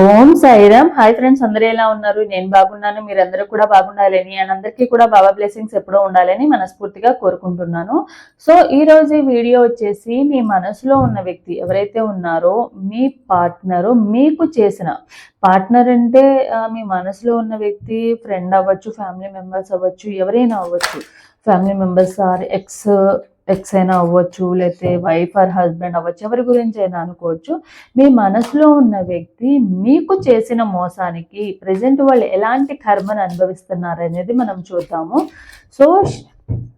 ఓం Sairam. Hi friends అందరూ ఎలా ఉన్నారు? నేను బాగున్నాను మీరందరూ కూడా బాగుండాలని అండ్ అందరికీ కూడా బాబా బ్లెస్సింగ్స్ ఎప్పుడూ ఉండాలని మనస్ఫూర్తిగా కోరుకుంటున్నాను. సో ఈ రోజు ఈ వీడియో వచ్చేసి మీ మనసులో ఉన్న వ్యక్తి ఎవరైతే ఉన్నారో మీ పార్ట్నరు మీకు చేసిన పార్ట్నర్ అంటే మీ మనసులో ఉన్న వ్యక్తి ఫ్రెండ్ అవ్వచ్చు ఫ్యామిలీ మెంబర్స్ అవ్వచ్చు ఎవరైనా అవ్వచ్చు. Family members or ex ex అయినా అవ్వచ్చు లేకపోతే వైఫ్ ఆర్ హస్బెండ్ అవ్వచ్చు ఎవరి గురించి అయినా అనుకోవచ్చు మీ మనసులో ఉన్న వ్యక్తి మీకు చేసిన మోసానికి ప్రజెంట్ వాళ్ళు ఎలాంటి కర్మను అనుభవిస్తున్నారు అనేది మనం చూద్దాము. సో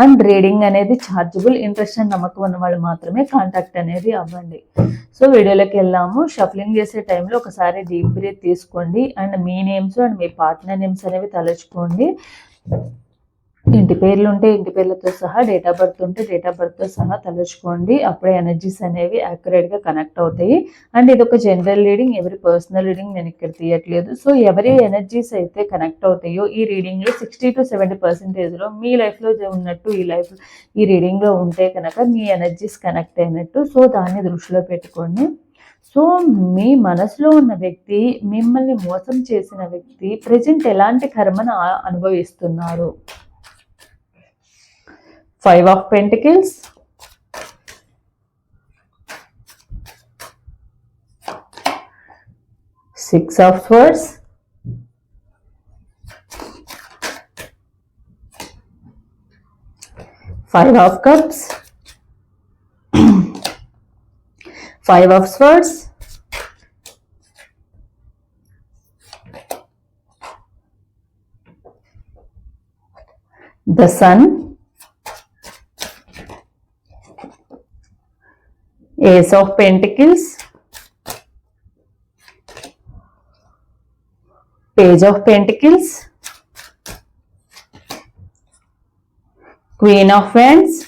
అండ్ రీడింగ్ అనేది ఛార్జబుల్ ఇంట్రెస్ట్ అండ్ నమ్మకం ఉన్న వాళ్ళు మాత్రమే కాంటాక్ట్ అనేది అవ్వండి. సో వీడియోలోకి వెళ్ళాము. షఫలింగ్ చేసే టైంలో ఒకసారి డీప్ బ్రీత్ తీసుకోండి. అండ్ మీ నేమ్స్ అండ్ మీ పార్ట్నర్ నేమ్స్ అనేవి తలుచుకోండి. ఇంటి పేర్లు ఉంటే ఇంటి పేర్లతో సహా డేట్ ఆఫ్ బర్త్ ఉంటే డేట్ ఆఫ్ బర్త్తో సహా తలుచుకోండి. అప్పుడే ఎనర్జీస్ అనేవి యాక్యురేట్గా కనెక్ట్ అవుతాయి. అండ్ ఇది ఒక జనరల్ రీడింగ్ ఎవరి పర్సనల్ రీడింగ్ నేను ఇక్కడ తీయట్లేదు. సో ఎవరి ఎనర్జీస్ అయితే కనెక్ట్ అవుతాయో ఈ రీడింగ్లో సిక్స్టీ టు సెవెంటీ పర్సెంటేజ్లో మీ లైఫ్లో ఉన్నట్టు ఈ లైఫ్ ఈ రీడింగ్లో ఉంటే కనుక మీ ఎనర్జీస్ కనెక్ట్ అయినట్టు. సో దాన్ని దృష్టిలో పెట్టుకోండి. సో మీ మనసులో ఉన్న వ్యక్తి మిమ్మల్ని మోసం చేసిన వ్యక్తి ప్రజెంట్ ఎలాంటి కర్మను అనుభవిస్తున్నారు? five of pentacles. Six of swords. Five of cups. Five of swords. The sun. Ace of pentacles. Page of pentacles. Queen of wands.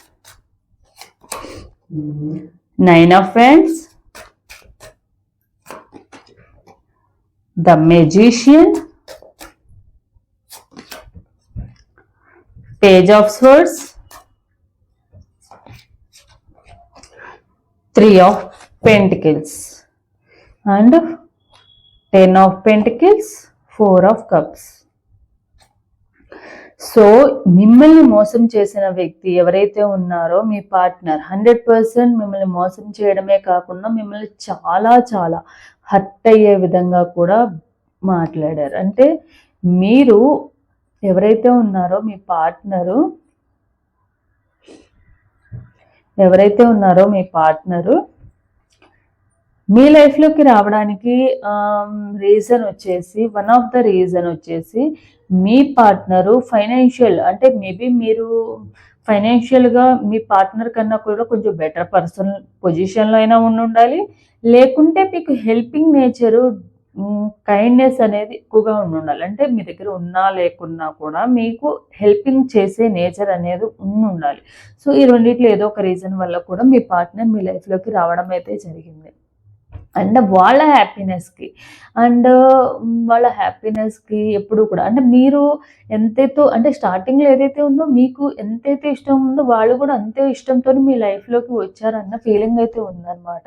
Nine of wands. The magician. Page of swords three of pentacles and ten of pentacles four of cups so మిమ్మల్ని మోసం చేసిన వ్యక్తి ఎవరైతే ఉన్నారో మీ partner hundred percent మిమ్మల్ని మోసం చేయడమే కాకుండా మిమ్మల్ని చాలా చాలా హర్ట్ అయ్యే విధంగా కూడా మాట్లాడారు. అంటే మీరు ఎవరైతే ఉన్నారో మీ పార్ట్నరు ఎవరైతే ఉన్నారో మీ పార్ట్నరు మీ లైఫ్లోకి రావడానికి రీజన్ వచ్చేసి వన్ ఆఫ్ ద రీజన్ వచ్చేసి మీ పార్ట్నరు ఫైనాన్షియల్ అంటే మేబీ మీరు ఫైనాన్షియల్గా మీ పార్ట్నర్ కన్నా కూడా కొంచెం బెటర్ పర్సన్ పొజిషన్లో అయినా ఉండి ఉండాలి. లేకుంటే మీకు హెల్పింగ్ నేచరు కైండ్నెస్ అనేది ఎక్కువగా ఉండి ఉండాలి. అంటే మీ దగ్గర ఉన్నా లేకున్నా కూడా మీకు హెల్పింగ్ చేసే నేచర్ అనేది ఉండి ఉండాలి. సో ఈ రెండిట్లో ఏదో ఒక రీజన్ వల్ల కూడా మీ పార్ట్నర్ మీ లైఫ్లోకి రావడం అయితే జరిగింది. అండ్ వాళ్ళ హ్యాపీనెస్కి. అండ్ వాళ్ళ హ్యాపీనెస్కి ఎప్పుడు కూడా. అంటే మీరు ఎంతైతే అంటే స్టార్టింగ్లో ఏదైతే ఉందో మీకు ఎంతైతే ఇష్టం ఉందో వాళ్ళు కూడా అంతే ఇష్టంతో మీ లైఫ్లోకి వచ్చారన్న ఫీలింగ్ అయితే ఉందన్నమాట.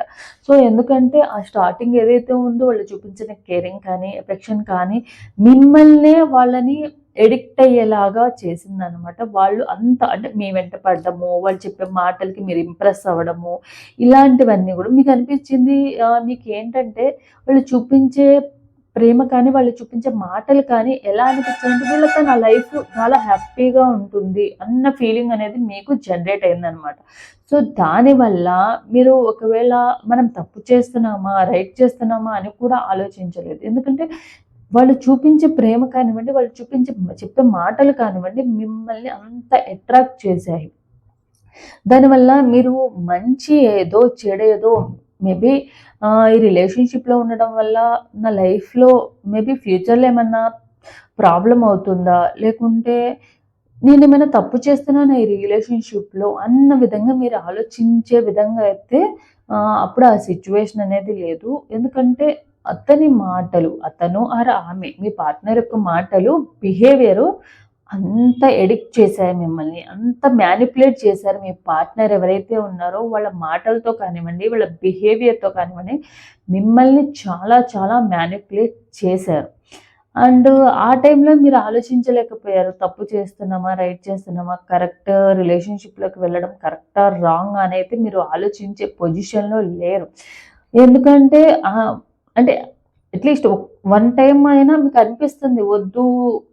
సో ఎందుకంటే ఆ స్టార్టింగ్ ఏదైతే ఉందో వాళ్ళు చూపించిన కేరింగ్ కానీ ఎఫెక్షన్ కానీ మిమ్మల్నే వాళ్ళని ఎడిక్ట్ అయ్యేలాగా చేసిందనమాట వాళ్ళు అంత అంటే మీ వెంట పడ్డము వాళ్ళు చెప్పే మాటలకి మీరు ఇంప్రెస్ అవ్వడము ఇలాంటివన్నీ కూడా మీకు అనిపించింది. మీకు ఏంటంటే వాళ్ళు చూపించే ప్రేమ కానీ వాళ్ళు చూపించే మాటలు కానీ ఎలా అనిపించాలంటే వీళ్ళతో నా లైఫ్ చాలా హ్యాపీగా ఉంటుంది అన్న ఫీలింగ్ అనేది మీకు జనరేట్ అయిందనమాట సో దానివల్ల మీరు ఒకవేళ మనం తప్పు చేస్తున్నామా రైట్ చేస్తున్నామా అని కూడా ఆలోచించలేదు. ఎందుకంటే వాళ్ళు చూపించే ప్రేమ కానివ్వండి వాళ్ళు చూపించే చెప్పే మాటలు కానివ్వండి మిమ్మల్ని అంత అట్రాక్ట్ చేశాయి. దానివల్ల మీరు మంచి ఏదో చెడేదో మేబీ ఈ రిలేషన్షిప్లో ఉండడం వల్ల నా లైఫ్లో మేబీ ఫ్యూచర్లో ఏమన్నా ప్రాబ్లం అవుతుందా? లేకుంటే నేను ఏమైనా తప్పు చేస్తున్నాను ఈ రిలేషన్షిప్లో అన్న విధంగా మీరు ఆలోచించే విధంగా అయితే అప్పుడు ఆ సిచ్యువేషన్ అనేది లేదు. ఎందుకంటే అతని మాటలు అతను ఆర్ ఆమె మీ పార్ట్నర్ యొక్క మాటలు బిహేవియరు అంత ఎడిక్ట్ చేశారు మిమ్మల్ని అంత మ్యానిపులేట్ చేశారు మీ పార్ట్నర్ ఎవరైతే ఉన్నారో వాళ్ళ మాటలతో కానివ్వండి వాళ్ళ బిహేవియర్తో కానివ్వండి మిమ్మల్ని చాలా చాలా మ్యానిపులేట్ చేశారు. అండ్ ఆ టైంలో మీరు ఆలోచించలేకపోయారు తప్పు చేస్తున్నామా రైట్ చేస్తున్నామా కరెక్ట్ రిలేషన్షిప్లోకి వెళ్ళడం కరెక్టా రాంగ్ అనేది మీరు ఆలోచించే పొజిషన్లో లేరు. ఎందుకంటే అంటే అట్లీస్ట్ వన్ టైం అయినా మీకు అనిపిస్తుంది వద్దు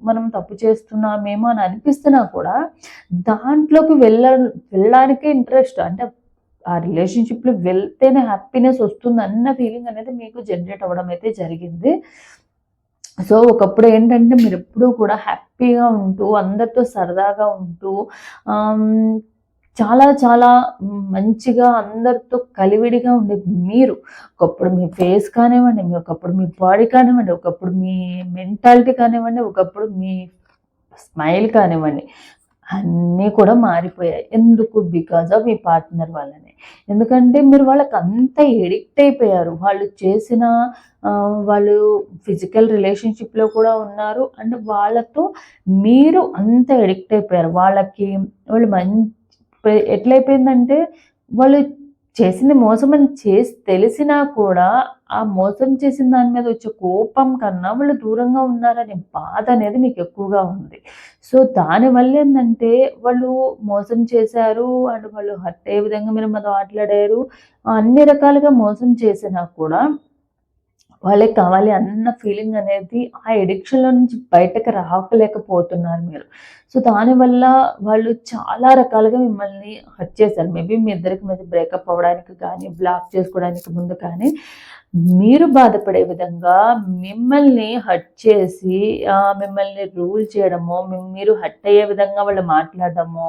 మనం తప్పు చేస్తున్నామేమో అని అనిపిస్తున్నా కూడా దాంట్లోకి వెళ్ళ వెళ్ళడానికే ఇంట్రెస్ట్ అంటే ఆ రిలేషన్షిప్లో వెళ్తేనే హ్యాపీనెస్ వస్తుంది అన్న ఫీలింగ్ అనేది మీకు జనరేట్ అవ్వడం అయితే జరిగింది. సో ఒకప్పుడు ఏంటంటే మీరు ఎప్పుడూ కూడా హ్యాపీగా ఉంటూ అందరితో సరదాగా ఉంటూ చాలా చాలా మంచిగా అందరితో కలివిడిగా ఉండే మీరు. ఒకప్పుడు మీ ఫేస్ కానివ్వండి మీ ఒకప్పుడు మీ బాడీ కానివ్వండి ఒకప్పుడు మీ మెంటాలిటీ కానివ్వండి ఒకప్పుడు మీ స్మైల్ కానివ్వండి అన్నీ కూడా మారిపోయాయి. ఎందుకు? బికాజ్ ఆఫ్ మీ పార్ట్నర్ వాళ్ళని ఎందుకంటే మీరు వాళ్ళకి అంత ఎడిక్ట్ అయిపోయారు. వాళ్ళు చేసిన వాళ్ళు ఫిజికల్ రిలేషన్షిప్లో కూడా ఉన్నారు. అండ్ వాళ్ళతో మీరు అంత ఎడిక్ట్ అయిపోయారు. వాళ్ళకి వాళ్ళు మంచి ఎట్లయిపోయిందంటే వాళ్ళు చేసింది మోసం అని చేసి తెలిసినా కూడా ఆ మోసం చేసిన దాని మీద వచ్చే కోపం కన్నా వాళ్ళు దూరంగా ఉన్నారనే బాధ అనేది మీకు ఎక్కువగా ఉంది. సో దానివల్ల ఏంటంటే వాళ్ళు మోసం చేశారు అండ్ వాళ్ళు హర్ట్ అయ్యే విధంగా మీరు మాతో మాట్లాడారు. అన్ని రకాలుగా మోసం చేసినా కూడా వాళ్ళకి కావాలి అన్న ఫీలింగ్ అనేది ఆ ఎడిక్షన్లో నుంచి బయటకు రావలేకపోతున్నారు మీరు. సో దానివల్ల వాళ్ళు చాలా రకాలుగా మిమ్మల్ని హర్ట్ చేశారు. మేబీ మీ ఇద్దరికి మధ్య బ్రేకప్ అవ్వడానికి కానీ బ్లాక్ చేసుకోవడానికి ముందు కానీ. మీరు బాధపడే విధంగా మిమ్మల్ని హట్ చేసి మిమ్మల్ని రూల్ చేయడము మీరు హట్ అయ్యే విధంగా వాళ్ళు మాట్లాడడము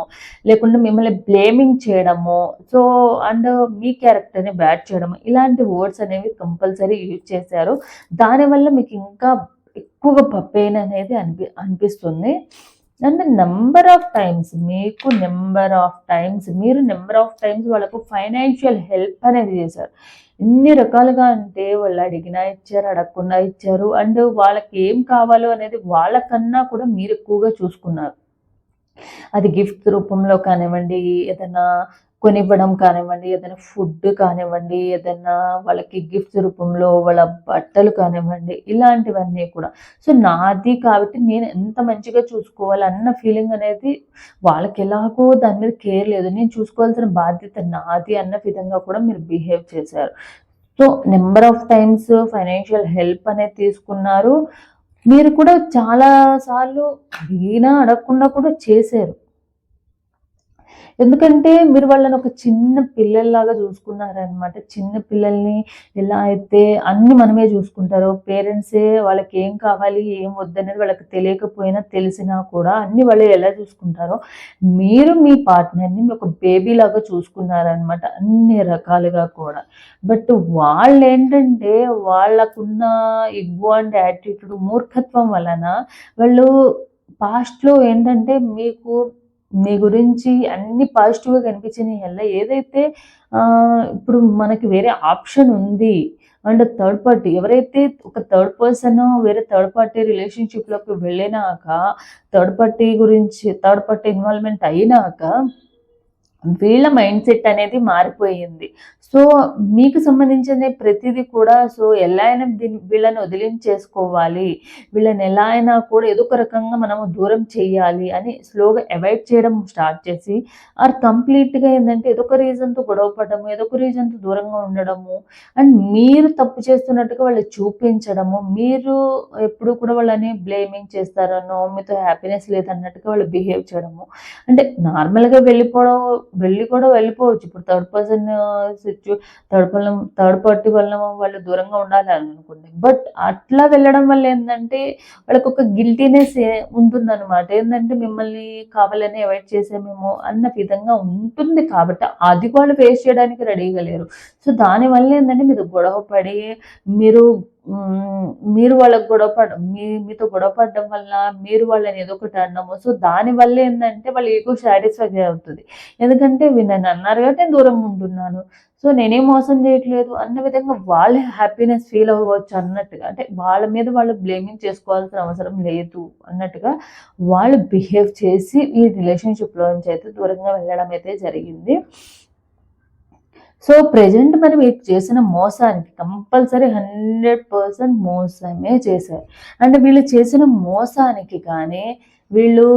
లేకుంటే మిమ్మల్ని బ్లేమింగ్ చేయడము సో అండ్ మీ క్యారెక్టర్ని బ్యాడ్ చేయడము ఇలాంటి వర్డ్స్ అనేవి కంపల్సరీ యూజ్ చేశారు. దానివల్ల మీకు ఇంకా ఎక్కువగా పెయిన్ అనేది అనిపి అనిపిస్తుంది. అండ్ నెంబర్ ఆఫ్ టైమ్స్ మీకు నెంబర్ ఆఫ్ టైమ్స్ మీరు నెంబర్ ఆఫ్ టైమ్స్ వాళ్ళకు ఫైనాన్షియల్ హెల్ప్ అనేది చేశారు. ఎన్ని రకాలుగా అంటే వాళ్ళు అడిగినా ఇచ్చారు అడగకుండా ఇచ్చారు. అండ్ వాళ్ళకి ఏం కావాలో అనేది వాళ్ళకన్నా కూడా మీరు ఎక్కువగా చూసుకున్నారు. అది గిఫ్ట్ రూపంలో కానివ్వండి ఏదైనా కొనివ్వడం కానివ్వండి ఏదైనా ఫుడ్ కానివ్వండి ఏదైనా వాళ్ళకి గిఫ్ట్ రూపంలో వాళ్ళ బట్టలు కానివ్వండి ఇలాంటివన్నీ కూడా. సో నాది కాబట్టి నేను ఎంత మంచిగా చూసుకోవాలి అన్న ఫీలింగ్ అనేది వాళ్ళకి ఎలాగో దాని మీద కేర్ లేదు. నేను చూసుకోవాల్సిన బాధ్యత నాది అన్న విధంగా కూడా మీరు బిహేవ్ చేశారు. So number of times financial help అనేది తీసుకున్నారు. మీరు కూడా చాలా సార్లు అడిగినా అడగకుండా కూడా చేశారు. ఎందుకంటే మీరు వాళ్ళని ఒక చిన్న పిల్లల్లాగా చూసుకున్నారనమాట చిన్న పిల్లల్ని ఎలా అయితే అన్ని మనమే చూసుకుంటారో పేరెంట్సే వాళ్ళకి ఏం కావాలి ఏం వద్దనేది వాళ్ళకి తెలియకపోయినా తెలిసినా కూడా అన్ని వాళ్ళు ఎలా చూసుకుంటారో మీరు మీ పార్ట్నర్ని ఒక బేబీ లాగా చూసుకున్నారనమాట అన్ని రకాలుగా కూడా. బట్ వాళ్ళు ఏంటంటే వాళ్ళకున్న ఇగ్గు అండ్ యాటిట్యూడ్ మూర్ఖత్వం వలన వాళ్ళు పాస్ట్లో ఏంటంటే మీకు మీ గురించి అన్ని పాజిటివ్గా కనిపించినాయి వల్ల ఏదైతే ఇప్పుడు మనకి వేరే ఆప్షన్ ఉంది అండ్ థర్డ్ పార్టీ ఎవరైతే ఒక థర్డ్ పర్సన్ వేరే థర్డ్ పార్టీ రిలేషన్షిప్లోకి వెళ్ళినాక థర్డ్ పార్టీ గురించి థర్డ్ పార్టీ ఇన్వాల్వ్మెంట్ అయినాక వీళ్ళ మైండ్ సెట్ అనేది మారిపోయింది. సో మీకు సంబంధించిన ప్రతిదీ కూడా సో ఎలా అయినా దీన్ని వీళ్ళని వదిలించేసుకోవాలి. వీళ్ళని ఎలా అయినా కూడా ఏదో ఒక రకంగా మనము దూరం చేయాలి అని స్లోగా అవాయిడ్ చేయడం స్టార్ట్ చేసి ఆర్ కంప్లీట్గా ఏంటంటే ఏదో ఒక రీజన్తో గొడవపడము ఏదో ఒక రీజన్తో దూరంగా ఉండడము అండ్ మీరు తప్పు చేస్తున్నట్టుగా వాళ్ళు చూపించడము మీరు ఎప్పుడు కూడా వాళ్ళని బ్లేమింగ్ చేస్తారనో మీతో హ్యాపీనెస్ లేదన్నట్టుగా వాళ్ళు బిహేవ్ చేయడము. అంటే నార్మల్గా వెళ్ళిపోవడం వెళ్ళి కూడా వెళ్ళిపోవచ్చు. ఇప్పుడు థర్డ్ పర్సన్ సిచ్యు థర్డ్ పర్సన్ థర్డ్ పార్టీ వల్ల వాళ్ళు దూరంగా ఉండాలి అని అనుకోండి బట్ అట్లా వెళ్ళడం వల్ల ఏంటంటే వాళ్ళకి ఒక గిల్టీనెస్ ఉంటుందన్నమాట. ఏంటంటే మిమ్మల్ని కావాలని అవాయిడ్ చేసామేమో అన్న విధంగా ఉంటుంది కాబట్టి అది వాళ్ళు ఫేస్ చేయడానికి రెడీగా లేరు. సో దానివల్ల ఏంటంటే మీరు గొడవ పడి మీరు మీరు వాళ్ళకి గొడవ మీ మీతో గొడవ పడడం వల్ల మీరు వాళ్ళని ఏదో ఒకటి అనడము సో దాని వల్ల ఏంటంటే వాళ్ళు ఎక్కువ సాటిస్ఫై అవుతుంది. ఎందుకంటే వీళ్ళు నన్ను అన్నారు కాబట్టి నేను దూరం ఉంటున్నాను. సో నేనేం మోసం చేయట్లేదు అన్న విధంగా వాళ్ళే హ్యాపీనెస్ ఫీల్ అవ్వచ్చు అన్నట్టుగా. అంటే వాళ్ళ మీద వాళ్ళు బ్లేమింగ్ చేసుకోవాల్సిన అవసరం లేదు అన్నట్టుగా వాళ్ళు బిహేవ్ చేసి ఈ రిలేషన్షిప్లో నుంచి అయితే దూరంగా వెళ్ళడం అయితే జరిగింది. సో ప్రజెంట్ మరి మీరు చేసిన మోసానికి కంపల్సరీ హండ్రెడ్ పర్సెంట్ మోసమే చేశారు అంటే వీళ్ళు చేసిన మోసానికి కానీ వీళ్ళు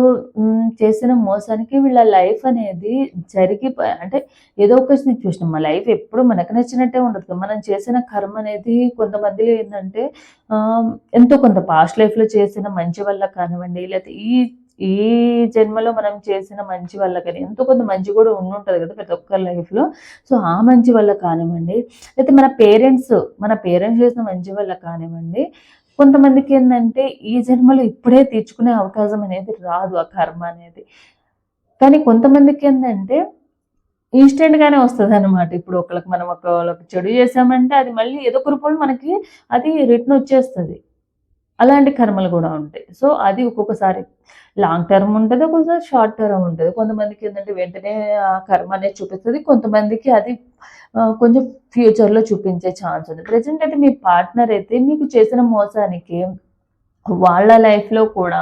చేసిన మోసానికి వీళ్ళ లైఫ్ అనేది జరిగి అంటే ఏదో ఒక సిచ్యువేషన్ మా లైఫ్ ఎప్పుడు మనకు నచ్చినట్టే ఉండదు కదా. మనం చేసిన కర్మ అనేది కొంతమందిలో ఏంటంటే ఎంతో కొంత పాస్ట్ లైఫ్లో చేసిన మంచి వల్ల కానివ్వండి లేకపోతే ఈ ఈ జన్మలో మనం చేసిన మంచి వల్ల కానీ ఎంతో కొంత మంచి కూడా ఉండుంటుంది కదా ప్రతి ఒక్కరి లైఫ్లో సో ఆ మంచి వల్ల కానివ్వండి అయితే మన పేరెంట్స్ మన పేరెంట్స్ చేసిన మంచి వల్ల కానివ్వండి కొంతమందికి ఏంటంటే ఈ జన్మలో ఇప్పుడే తీర్చుకునే అవకాశం అనేది రాదు ఆ కర్మ అనేది. కానీ కొంతమందికి ఏంటంటే ఇన్స్టెంట్గానే వస్తుంది అనమాట ఇప్పుడు ఒకళ్ళకి మనం ఒకళ్ళకి చెడు చేసామంటే అది మళ్ళీ ఏదో ఒక రూపంలో మనకి అది రిటర్న్ వచ్చేస్తుంది. అలాంటి కర్మలు కూడా ఉంటాయి. సో అది ఒక్కొక్కసారి లాంగ్ టర్మ్ ఉంటుంది ఒక్కొక్కసారి షార్ట్ టర్మ్ ఉంటుంది. కొంతమందికి ఏంటంటే వెంటనే ఆ కర్మ అనేది చూపిస్తుంది కొంతమందికి అది కొంచెం ఫ్యూచర్లో చూపించే ఛాన్స్ ఉంది. ప్రజెంట్ అయితే మీ పార్ట్నర్ అయితే మీకు చేసిన మోసానికి వాళ్ళ లైఫ్లో కూడా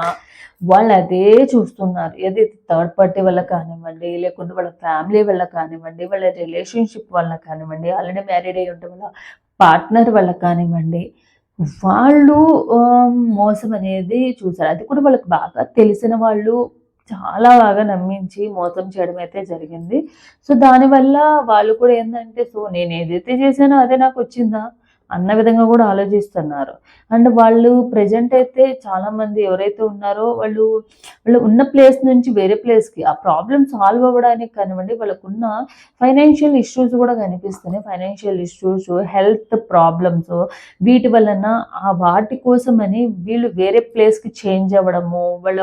వాళ్ళు అదే చూస్తున్నారు. ఏది థర్డ్ పార్టీ వల్ల కానివ్వండి లేకుంటే వాళ్ళ ఫ్యామిలీ వల్ల కానివ్వండి వాళ్ళ రిలేషన్షిప్ వల్ల కానివ్వండి ఆల్రెడీ మ్యారీడ్ అయ్యి ఉంటే వాళ్ళ పార్ట్నర్ వల్ల కానివ్వండి వాళ్ళు మోసం అనేది చూసారు. అది కూడా వాళ్ళకి బాగా తెలిసిన వాళ్ళు చాలా బాగా నమ్మించి మోసం చేయడం అయితే జరిగింది. సో దానివల్ల వాళ్ళు కూడా ఏంటంటే సో నేను ఏదైతే చేశానో అదే నాకు వచ్చిందా? అన్న విధంగా కూడా ఆలోచిస్తున్నారు. అండ్ వాళ్ళు ప్రజెంట్ అయితే చాలా మంది ఎవరైతే ఉన్నారో వాళ్ళు వాళ్ళు ఉన్న ప్లేస్ నుంచి వేరే ప్లేస్కి ఆ ప్రాబ్లమ్ సాల్వ్ అవ్వడానికి కానివ్వండి వాళ్ళకున్న ఫైనాన్షియల్ ఇష్యూస్ కూడా కనిపిస్తున్నాయి. ఫైనాన్షియల్ ఇష్యూస్ హెల్త్ ప్రాబ్లమ్స్ వీటి వలన ఆ వాటి కోసమని వీళ్ళు వేరే ప్లేస్కి చేంజ్ అవ్వడము వాళ్ళ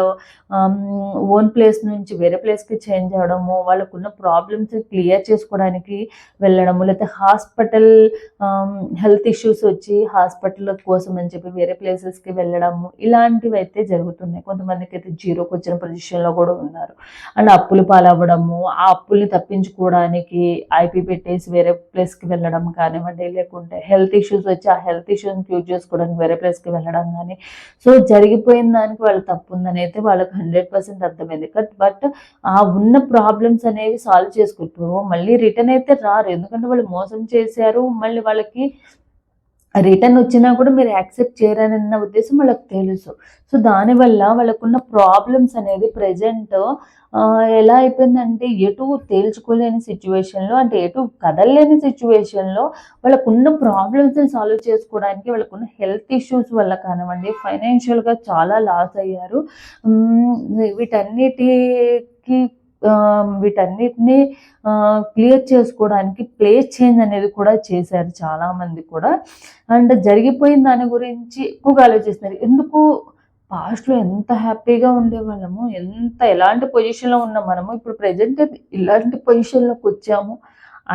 ఓన్ ప్లేస్ నుంచి వేరే ప్లేస్కి చేంజ్ అవ్వడము వాళ్ళకున్న ప్రాబ్లమ్స్ క్లియర్ చేసుకోవడానికి వెళ్ళడము లేకపోతే హాస్పిటల్ హెల్త్ ఇష్యూస్ వచ్చి హాస్పిటల్ కోసం అని చెప్పి వేరే ప్లేసెస్కి వెళ్ళడము ఇలాంటివి అయితే జరుగుతున్నాయి. కొంతమందికి అయితే జీరోకి వచ్చిన పొజిషన్లో కూడా ఉన్నారు. అండ్ అప్పులు పాలవ్వడము ఆ అప్పుల్ని తప్పించుకోవడానికి ఐపీ పెట్టేసి వేరే ప్లేస్కి వెళ్ళడం కానివ్వండి లేకుంటే హెల్త్ ఇష్యూస్ వచ్చి ఆ హెల్త్ ఇష్యూస్ని క్యూర్ చేసుకోవడానికి వేరే ప్లేస్కి వెళ్ళడం కానీ. సో జరిగిపోయిన దానికి వాళ్ళు తప్పు ఉందని అయితే వాళ్ళకి హండ్రెడ్ పర్సెంట్ అర్థమైంది. బట్ బట్ ఆ ఉన్న ప్రాబ్లమ్స్ అనేవి సాల్వ్ చేసుకుంటారు మళ్ళీ రిటర్న్ అయితే రారు. ఎందుకంటే వాళ్ళు మోసం చేశారు. మళ్ళీ వాళ్ళకి రిటర్న్ వచ్చినా కూడా మీరు యాక్సెప్ట్ చేయరన్న ఉద్దేశం వాళ్ళకి తెలుసు. సో దానివల్ల వాళ్ళకున్న ప్రాబ్లమ్స్ అనేది ప్రజెంట్ ఎలా అయిపోయిందంటే ఎటు తేల్చుకోలేని సిచ్యువేషన్లో అంటే ఎటు కదలలేని సిచ్యువేషన్లో వాళ్ళకున్న ప్రాబ్లమ్స్ని సాల్వ్ చేసుకోవడానికి వాళ్ళకున్న హెల్త్ ఇష్యూస్ వల్ల కానివ్వండి ఫైనాన్షియల్గా చాలా లాస్ అయ్యారు. వీటన్నిటికి వీటన్నిటిని క్లియర్ చేసుకోవడానికి ప్లేస్ చేంజ్ అనేది కూడా చేశారు చాలా మంది కూడా. అండ్ జరిగిపోయిన దాని గురించి ఎక్కువగా ఆలోచిస్తున్నారు. ఎందుకు? పాస్ట్లో ఎంత హ్యాపీగా ఉండేవాళ్ళము? ఎంత ఎలాంటి పొజిషన్లో ఉన్నాం మనము? ఇప్పుడు ప్రజెంట్ ఇలాంటి పొజిషన్లోకి వచ్చాము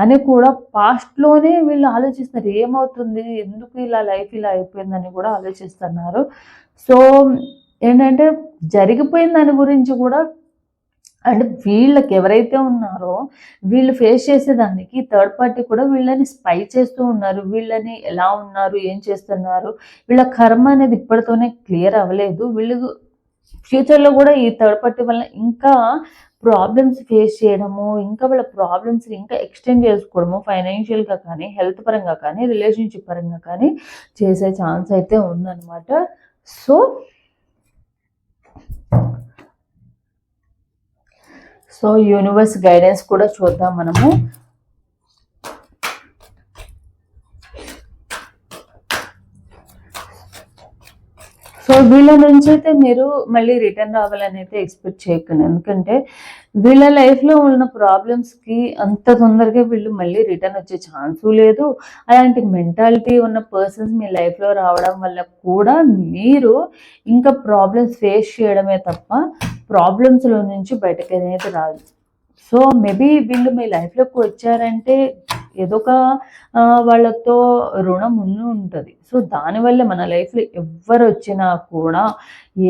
అని కూడా పాస్ట్లోనే వీళ్ళు ఆలోచిస్తున్నారు. ఏమవుతుంది? ఎందుకు ఇలా లైఫ్ ఇలా అయిపోయిందని కూడా ఆలోచిస్తున్నారు. సో ఏంటంటే జరిగిపోయిన దాని గురించి కూడా అండ్ వీళ్ళకి ఎవరైతే ఉన్నారో వీళ్ళు ఫేస్ చేసేదానికి థర్డ్ పార్టీ కూడా వీళ్ళని స్పై చేస్తూ ఉన్నారు. వీళ్ళని ఎలా ఉన్నారు? ఏం చేస్తున్నారు? వీళ్ళ కర్మ అనేది ఇప్పటితోనే క్లియర్ అవ్వలేదు. వీళ్ళు ఫ్యూచర్లో కూడా ఈ థర్డ్ పార్టీ వల్ల ఇంకా ప్రాబ్లమ్స్ ఫేస్ చేయడము ఇంకా వాళ్ళ ప్రాబ్లమ్స్ ఇంకా ఎక్స్టెండ్ చేసుకోవడము ఫైనాన్షియల్గా కానీ హెల్త్ పరంగా కానీ రిలేషన్షిప్ పరంగా కానీ చేసే ఛాన్స్ అయితే ఉందన్నమాట. సో సో యూనివర్స్ గైడెన్స్ కూడా చూద్దాం మనము. సో వీళ్ళ నుంచి అయితే మీరు మళ్ళీ రిటర్న్ రావాలని అయితే ఎక్స్పెక్ట్ చేయకండి. ఎందుకంటే వీళ్ళ లైఫ్లో ఉన్న ప్రాబ్లమ్స్కి అంత తొందరగా వీళ్ళు మళ్ళీ రిటర్న్ వచ్చే ఛాన్సు లేదు. అలాంటి మెంటాలిటీ ఉన్న పర్సన్స్ మీ లైఫ్లో రావడం వల్ల కూడా మీరు ఇంకా ప్రాబ్లమ్స్ ఫేస్ చేయడమే తప్ప ప్రాబ్లమ్స్లో నుంచి బయటకు అనేది రాదు. సో మేబీ వీళ్ళు మీ లైఫ్లోకి వచ్చారంటే ఏదో ఒక వాళ్ళతో రుణం ఉండి ఉంటుంది. సో దానివల్ల మన లైఫ్లో ఎవ్వరు వచ్చినా కూడా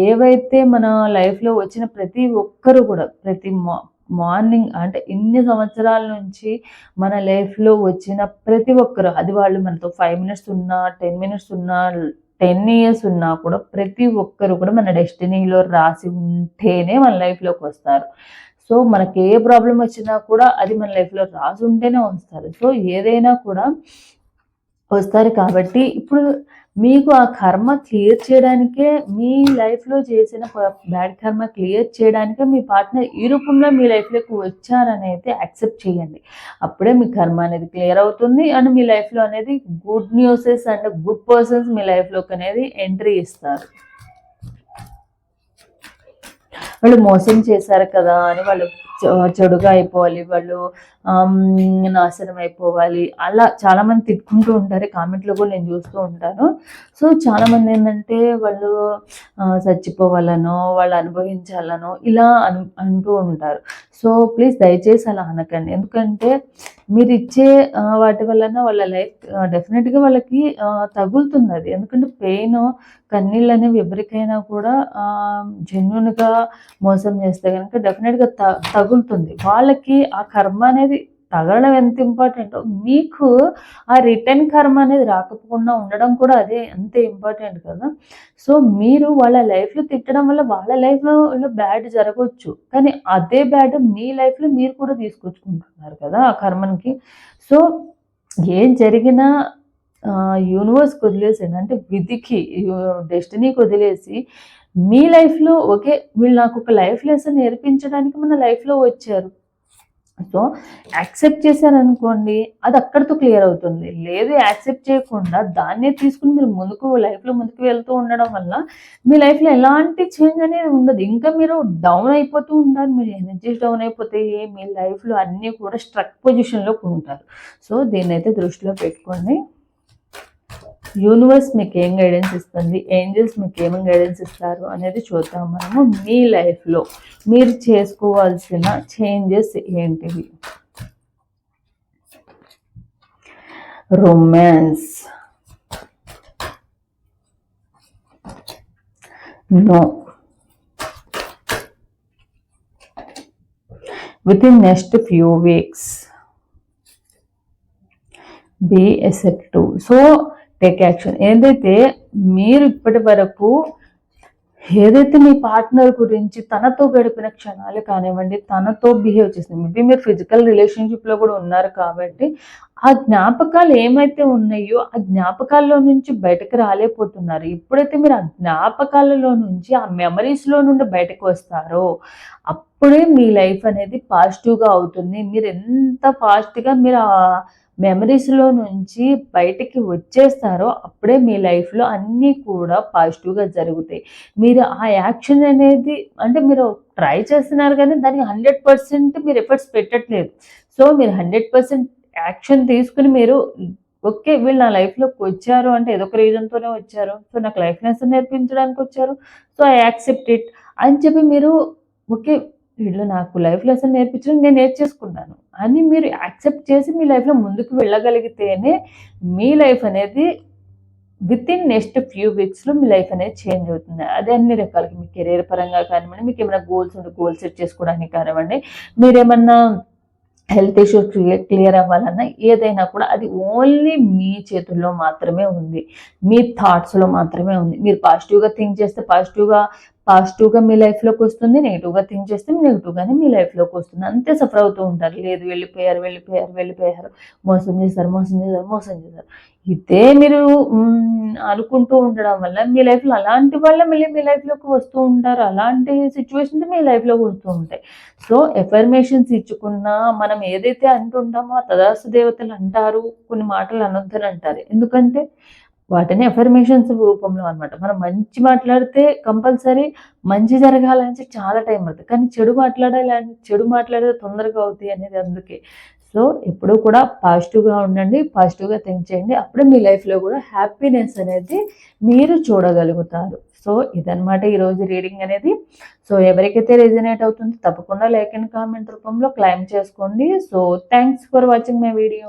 ఏవైతే మన లైఫ్లో వచ్చిన ప్రతి ఒక్కరు కూడా ప్రతి మా మార్నింగ్ అంటే ఇన్ని సంవత్సరాల నుంచి మన లైఫ్లో వచ్చిన ప్రతి ఒక్కరు అది వాళ్ళు మనతో ఫైవ్ మినిట్స్ ఉన్నా టెన్ మినిట్స్ ఉన్నా టెన్ ఇయర్స్ ఉన్నా కూడా ప్రతి ఒక్కరు కూడా మన డెస్టినీలో రాసి ఉంటేనే మన లైఫ్లోకి వస్తారు. సో మనకి ఏ ప్రాబ్లం వచ్చినా కూడా అది మన లైఫ్లో రాసి ఉంటేనే వస్తారు. సో ఏదైనా కూడా వస్తారు కాబట్టి ఇప్పుడు మీకు ఆ కర్మ క్లియర్ చేయడానికే మీ లైఫ్లో చేసిన బ్యాడ్ కర్మ క్లియర్ చేయడానికే మీ పార్ట్నర్ ఈ రూపంలో మీ లైఫ్లోకి వచ్చారని అయితే యాక్సెప్ట్ చేయండి. అప్పుడే మీ కర్మ అనేది క్లియర్ అవుతుంది అండ్ మీ లైఫ్లో అనేది good newses and good persons మీ లైఫ్లోకి అనేది ఎంట్రీ ఇస్తారు. వాళ్ళు మోసం చేశారు కదా అని వాళ్ళు చెడుగా అయిపోవాలి వాళ్ళు నాశనం అయిపోవాలి అలా చాలామంది తిట్టుకుంటూ ఉంటారు. కామెంట్లో కూడా నేను చూస్తూ ఉంటాను. సో చాలామంది ఏంటంటే వాళ్ళు చచ్చిపోవాలనో వాళ్ళు అనుభవించాలనో ఇలా అను అంటూ ఉంటారు. సో ప్లీజ్ దయచేసి అలా అనకండి. ఎందుకంటే మీరు ఇచ్చే వాటి వలన వాళ్ళ లైఫ్ డెఫినెట్గా వాళ్ళకి తగులుతుంది అది ఎందుకంటే పెయిన్ కన్నీళ్ళు అనేవి ఎవరికైనా కూడా జెన్యున్గా మోసం చేస్తే కనుక డెఫినెట్గా త తగులుతుంది. వాళ్ళకి ఆ కర్మ అనేది తగలడం ఎంత ఇంపార్టెంటో మీకు ఆ రిటర్న్ కర్మ అనేది రాకపోకుండా ఉండడం కూడా అదే అంతే ఇంపార్టెంట్ కదా. సో మీరు వాళ్ళ లైఫ్లో తిట్టడం వల్ల వాళ్ళ లైఫ్లో బ్యాడ్ జరగవచ్చు కానీ అదే బ్యాడ్ మీ లైఫ్లో మీరు కూడా తీసుకొచ్చుకుంటున్నారు కదా ఆ కర్మనికి. సో ఏం జరిగినా యూనివర్స్కి వదిలేసాను అంటే విధికి డెస్టినీకి వదిలేసి మీ లైఫ్లో ఓకే వీళ్ళు నాకు ఒక లైఫ్ లెసన్ నేర్పించడానికి మన లైఫ్లో వచ్చారు. సో యాక్సెప్ట్ చేశారనుకోండి అది అక్కడితో క్లియర్ అవుతుంది. లేదు యాక్సెప్ట్ చేయకుండా దాన్నే తీసుకుని మీరు ముందుకు లైఫ్లో ముందుకు వెళ్తూ ఉండడం వల్ల మీ లైఫ్లో ఎలాంటి చేంజ్ అనేది ఉండదు. ఇంకా మీరు డౌన్ అయిపోతూ ఉంటారు. మీరు ఎనర్జీస్ డౌన్ అయిపోతాయి మీ లైఫ్లో అన్నీ కూడా స్ట్రక్ పొజిషన్లోకి ఉంటారు. సో దీన్నైతే అయితే దృష్టిలో పెట్టుకోండి. యూనివర్స్ మీకు ఏం గైడెన్స్ ఇస్తుంది? ఏంజల్స్ మీకు ఏమేమి గైడెన్స్ ఇస్తారు? అనేది చూద్దాం మనము మీ లైఫ్లో మీరు చేసుకోవాల్సిన చేంజెస్ ఏంటివి? Romance no within next few weeks be acceptive so take action ఏదైతే మీరు ఇప్పటి వరకు ఏదైతే మీ పార్ట్నర్ గురించి తనతో గడిపిన క్షణాలు కానివ్వండి తనతో బిహేవ్ చేసింది మేబీ మీరు ఫిజికల్ రిలేషన్షిప్లో కూడా ఉన్నారు కాబట్టి ఆ జ్ఞాపకాలు ఏమైతే ఉన్నాయో ఆ జ్ఞాపకాల్లో నుంచి బయటకు రాలేకపోతున్నారు. ఎప్పుడైతే మీరు ఆ జ్ఞాపకాలలో నుంచి ఆ మెమరీస్లో నుండి బయటకు వస్తారో అప్పుడే మీ లైఫ్ అనేది పాజిటివ్గా అవుతుంది. మీరు ఎంత ఫాస్ట్గా మీరు ఆ మెమరీస్లో నుంచి బయటికి వచ్చేస్తారో అప్పుడే మీ లైఫ్లో అన్నీ కూడా పాజిటివ్గా జరుగుతాయి. మీరు ఆ యాక్షన్ అనేది అంటే మీరు ట్రై చేస్తున్నారు కానీ దానికి హండ్రెడ్ పర్సెంట్ మీరు ఎఫర్ట్స్ పెట్టట్లేదు. సో మీరు హండ్రెడ్ పర్సెంట్ యాక్షన్ తీసుకుని మీరు ఓకే వీళ్ళు నా లైఫ్లోకి వచ్చారు అంటే ఏదో ఒక రీజన్తోనే వచ్చారు. సో నాకు లైఫ్ లెసన్ నేర్పించడానికి వచ్చారు. సో ఐ యాక్సెప్ట్ ఇట్ అని చెప్పి మీరు ఓకే వీళ్ళు నాకు లైఫ్ లెసన్ నేర్పించడం నేను నేర్చేసుకున్నాను. అని మీరు యాక్సెప్ట్ చేసి మీ లైఫ్లో ముందుకు వెళ్ళగలిగితేనే మీ లైఫ్ అనేది విత్ ఇన్ నెక్స్ట్ ఫ్యూ వీక్స్లో మీ లైఫ్ అనేది చేంజ్ అవుతుంది. అదే అన్ని రకాలకి మీ కెరీర్ పరంగా కానివ్వండి మీకు ఏమైనా గోల్స్ ఉంటే గోల్ సెట్ చేసుకోవడానికి కానివ్వండి మీరేమన్నా హెల్త్ ఇష్యూస్ క్లియర్ క్లియర్ అవ్వాలన్నా ఏదైనా కూడా అది ఓన్లీ మీ చేతుల్లో మాత్రమే ఉంది. మీ థాట్స్లో మాత్రమే ఉంది. మీరు పాజిటివ్గా థింక్ చేస్తే పాజిటివ్గా పాజిటివ్గా మీ లైఫ్లోకి వస్తుంది నెగిటివ్గా థింక్ చేస్తే నెగిటివ్గానే మీ లైఫ్లోకి వస్తుంది. అంతే సఫర్ అవుతూ ఉంటారు. లేదు వెళ్ళిపోయారు వెళ్ళిపోయారు వెళ్ళిపోయారు. మోసం చేశారు మోసం చేశారు మోసం చేశారు. ఇదే మీరు అనుకుంటూ ఉండడం వల్ల మీ లైఫ్లో అలాంటి వాళ్ళ మళ్ళీ మీ లైఫ్లోకి వస్తూ ఉంటారు. అలాంటి సిచ్యువేషన్స్ మీ లైఫ్లోకి వస్తూ ఉంటాయి. సో ఎఫర్మేషన్స్ ఇచ్చుకున్నా మనం ఏదైతే అంటుంటామో తదాసు దేవతలు అంటారు. కొన్ని మాటలు అనొద్దని అంటారు. ఎందుకంటే వాటిని అఫర్మేషన్స్ రూపంలో అన్నమాట. మనం మంచి మాట్లాడితే కంపల్సరీ మంచి జరగాలని చాలా టైం పడుతుంది. కానీ చెడు మాట్లాడాలి చెడు మాట్లాడితే తొందరగా అవుతాయి అనేది అందుకే. సో ఎప్పుడూ కూడా పాజిటివ్గా ఉండండి పాజిటివ్గా థింక్ చేయండి. అప్పుడే మీ లైఫ్లో కూడా హ్యాపీనెస్ అనేది మీరు చూడగలుగుతారు. సో ఇదనమాట ఈరోజు రీడింగ్ అనేది. సో ఎవరికైతే రెజినేట్ అవుతుందో తప్పకుండా లైక్ అండ్ కామెంట్ రూపంలో క్లైమ్ చేసుకోండి. So thanks for watching my video